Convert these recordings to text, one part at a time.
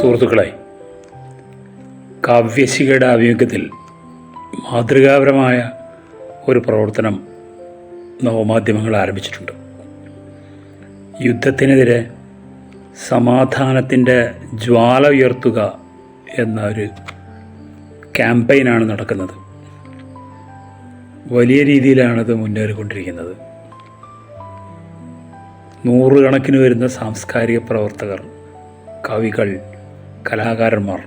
സുഹൃത്തുക്കളെ കാവ്യശികയുടെ ആഭിമുഖ്യത്തിൽ മാതൃകാപരമായ ഒരു പ്രവർത്തനം നവമാധ്യമങ്ങൾ ആരംഭിച്ചിട്ടുണ്ട്. യുദ്ധത്തിനെതിരെ സമാധാനത്തിന്റെ ജ്വാല ഉയർത്തുക എന്ന ഒരു ക്യാമ്പയിനാണ് നടക്കുന്നത്. വലിയ രീതിയിലാണത് മുന്നേറിക്കൊണ്ടിരിക്കുന്നത്. നൂറുകണക്കിന് വരുന്ന സാംസ്കാരിക പ്രവർത്തകർ കവികൾ കലാകാരന്മാർ.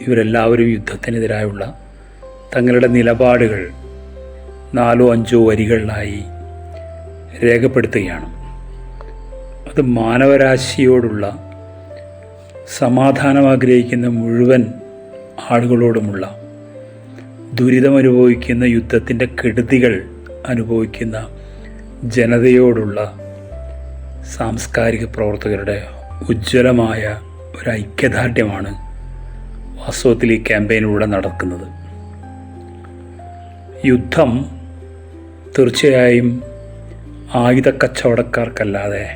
ഇവരെല്ലാവരും യുദ്ധത്തിനെതിരായുള്ള തങ്ങളുടെ നിലപാടുകൾ നാലോ അഞ്ചോ വരികളിലായി രേഖപ്പെടുത്തുകയാണ്. അത് മാനവരാശിയോടുള്ള സമാധാനം ആഗ്രഹിക്കുന്ന മുഴുവൻ ആളുകളോടുമുള്ള ദുരിതമനുഭവിക്കുന്ന യുദ്ധത്തിന്റെ കെടുതികൾ അനുഭവിക്കുന്ന ജനതയോടുള്ള സാംസ്കാരിക പ്രവർത്തകരുടെ ഉജ്ജ്വലമായ ഒരു ഐക്യദാർഢ്യമാണ് വാസ്തവത്തിൽ ഈ ക്യാമ്പയിനിലൂടെ നടക്കുന്നത്. യുദ്ധം തീർച്ചയായും ആയുധ കച്ചവടക്കാർക്കല്ലാതെ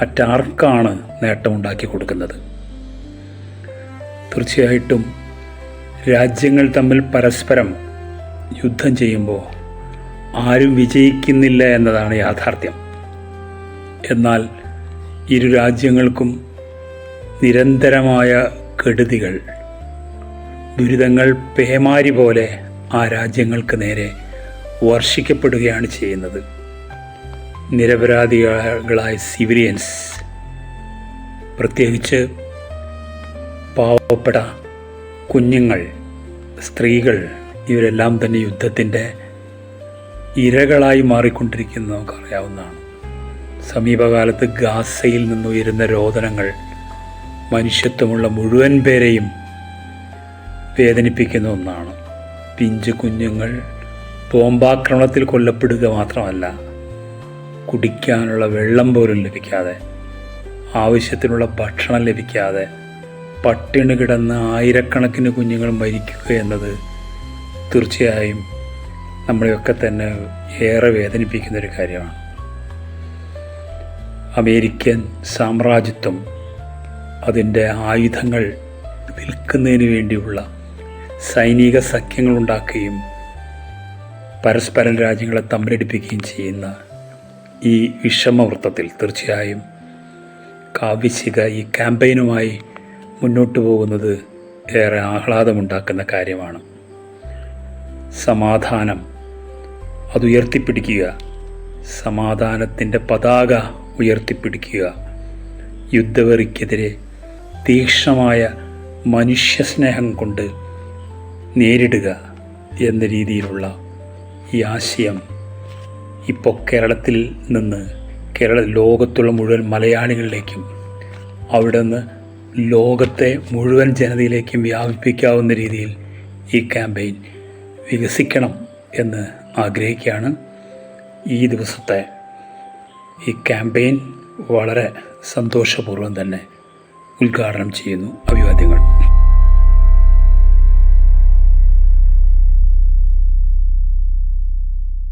മറ്റാർക്കാണ് നേട്ടമുണ്ടാക്കി കൊടുക്കുന്നത്. തീർച്ചയായിട്ടും രാജ്യങ്ങൾ തമ്മിൽ പരസ്പരം യുദ്ധം ചെയ്യുമ്പോൾ ആരും വിജയിക്കുന്നില്ല എന്നതാണ് യാഥാർത്ഥ്യം. എന്നാൽ ഇരു രാജ്യങ്ങൾക്കും നിരന്തരമായ കെടുതികൾ. ദുരിതങ്ങൾ പേമാരി പോലെ ആ രാജ്യങ്ങൾക്ക് നേരെ വർഷിക്കപ്പെടുകയാണ് ചെയ്യുന്നത്. നിരപരാധികളായ സിവിലിയൻസ് പ്രത്യേകിച്ച് പാവപ്പെട്ട കുഞ്ഞുങ്ങൾ സ്ത്രീകൾ ഇവരെല്ലാം തന്നെ യുദ്ധത്തിന്റെ ഇരകളായി മാറിക്കൊണ്ടിരിക്കുന്നത് നമുക്കറിയാവുന്നതാണ്. സമീപകാലത്ത് ഗാസയിൽ നിന്നുയരുന്ന രോദനങ്ങൾ മനുഷ്യത്വമുള്ള മുഴുവൻ പേരെയും വേദനിപ്പിക്കുന്ന ഒന്നാണ്. പിഞ്ചു കുഞ്ഞുങ്ങൾ ബോംബാക്രമണത്തിൽ കൊല്ലപ്പെടുക മാത്രമല്ല കുടിക്കാനുള്ള വെള്ളം പോലും ലഭിക്കാതെ ആവശ്യത്തിനുള്ള ഭക്ഷണം ലഭിക്കാതെ പട്ടിണി കിടന്ന് ആയിരക്കണക്കിന് കുഞ്ഞുങ്ങൾ മരിക്കുക എന്നത് തീർച്ചയായും നമ്മളെയൊക്കെ തന്നെ ഏറെ വേദനിപ്പിക്കുന്ന ഒരു കാര്യമാണ്. അമേരിക്കൻ സാമ്രാജ്യത്വം അതിന്റെ ആയുധങ്ങൾ വിൽക്കുന്നതിന് വേണ്ടിയുള്ള സൈനിക സഖ്യങ്ങളുണ്ടാക്കുകയും പരസ്പരം രാജ്യങ്ങളെ തമ്മിലടിപ്പിക്കുകയും ചെയ്യുന്ന ഈ വിഷമവൃത്തത്തിൽ തീർച്ചയായും കാവ്യശിക ഈ ക്യാമ്പയിനുമായി മുന്നോട്ട് പോകുന്നത് ഏറെ ആഹ്ലാദമുണ്ടാക്കുന്ന കാര്യമാണ്. സമാധാനം അത് ഉയർത്തിപ്പിടിക്കുക സമാധാനത്തിന്റെ പതാക ഉയർത്തിപ്പിടിക്കുക യുദ്ധവെറിക്കെതിരെ തീക്ഷ്ണമായ മനുഷ്യസ്നേഹം കൊണ്ട് നേരിടുക എന്ന രീതിയിലുള്ള ഈ ആശയം ഇപ്പോൾ കേരളത്തിൽ നിന്ന് കേരള ലോകത്തുള്ള മുഴുവൻ മലയാളികളിലേക്കും അവിടെ നിന്ന് ലോകത്തെ മുഴുവൻ ജനതയിലേക്കും വ്യാപിപ്പിക്കാവുന്ന രീതിയിൽ ഈ ക്യാമ്പയിൻ വികസിക്കണം എന്ന് ആഗ്രഹിക്കുകയാണ് ഈ ദിവസത്തെ ഈ ക്യാമ്പയിൻ വളരെ സന്തോഷപൂർവം തന്നെ. ഉദ്ഘാടനം ചെയ്യുന്നു. അഭിവാദ്യങ്ങൾ.